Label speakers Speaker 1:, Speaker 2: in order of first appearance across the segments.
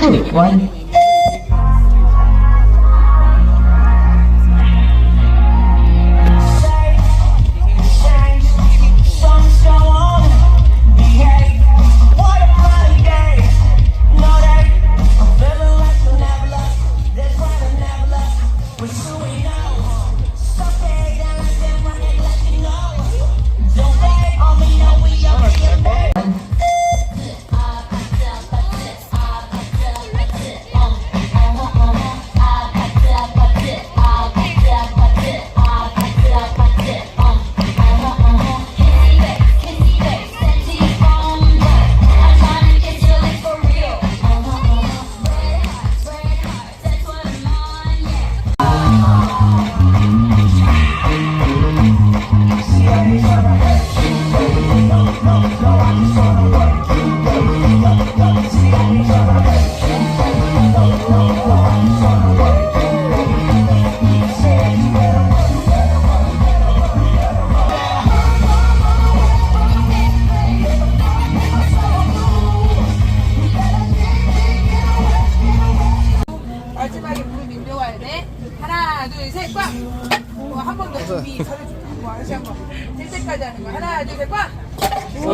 Speaker 1: 不欢 한 번 더 준비 서려주고 다시 한 번. 될 때까지 하는 거. 하나, 둘, 셋, 꽉!
Speaker 2: 오.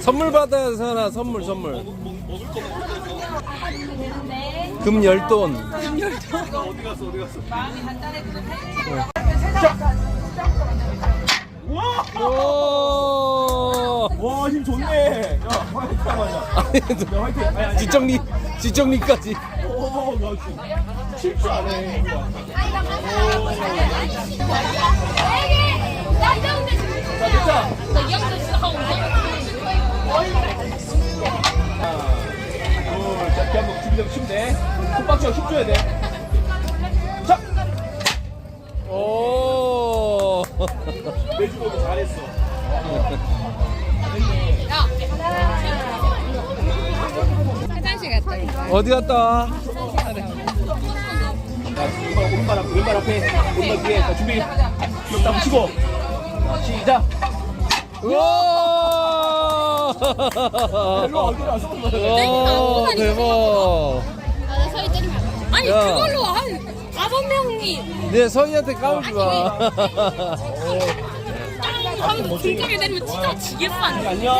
Speaker 2: 선물 받아야 서나 선물 선물. 금 열돈.
Speaker 1: 마음이 단단해지는
Speaker 2: 오.
Speaker 3: 와, 힘 좋네. 야, 화이팅 하자.
Speaker 2: 아니,
Speaker 3: 야, 화이팅. 아니, 아니.
Speaker 2: 뒷정리 뒷정리까지.
Speaker 3: 자, 됐다. 둘, 자, 이렇게 한번 준비되면 치면 돼. 손박치고 힘 줘야 돼. 자,
Speaker 2: 오.
Speaker 3: 내주고도 잘했어.
Speaker 1: 화장실 갔다.
Speaker 2: 어디 갔다
Speaker 3: 왼발, 오른발 앞에, 왼발 앞에, 오른발 뒤에. 자, 준비. 기억 다 붙이고. 자, 시작.
Speaker 2: 우와.
Speaker 3: 와, 어디로 왔어?
Speaker 2: 와 대박.
Speaker 4: 아니
Speaker 2: 야.
Speaker 4: 그걸로 한 다섯 명이
Speaker 2: 내 서희한테 까불지 마.
Speaker 4: 하면 등짝에 내리면 진짜 지겠어 안 돼.
Speaker 3: 안녕.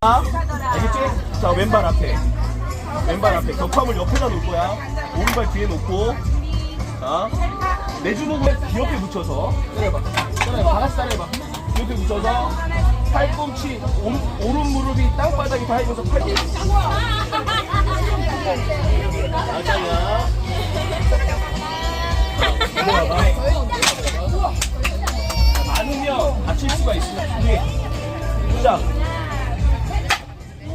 Speaker 3: 자, 알겠지? 자, 왼발 앞에. 왼발 앞에. 격함을 옆에다 놓을 거야. 오른발 뒤에 놓고. 자, 내 주먹을 귀엽게 붙여서. 때려봐. 때려봐. 하나씩 따라해봐. 귀엽게 붙여서. 팔꿈치, 오른, 오른 무릎이 땅바닥에 닿으면서 팔꿈치. 수가 있으니 준비. 시작.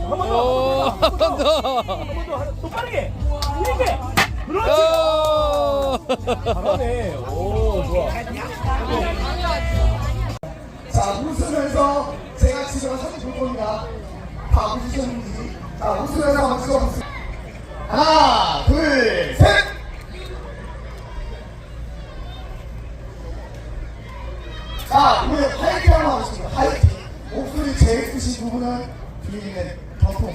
Speaker 3: 한번 더.
Speaker 2: 오. 한번 더.
Speaker 3: 한 번 더. 또 빠르게. 이렇게. 그렇지.
Speaker 2: 오.
Speaker 3: 잘하네. 오, 좋아.
Speaker 5: 자, 웃으면서 제가 지금 사진 볼 겁니다. 다 웃으셨는지. 자, 웃으면서 한번. 하나, 둘, 셋! 자, 우리 화이팅 한번 하겠습니다. 화이팅! 목소리 제일 크신 부분은 있는 경품.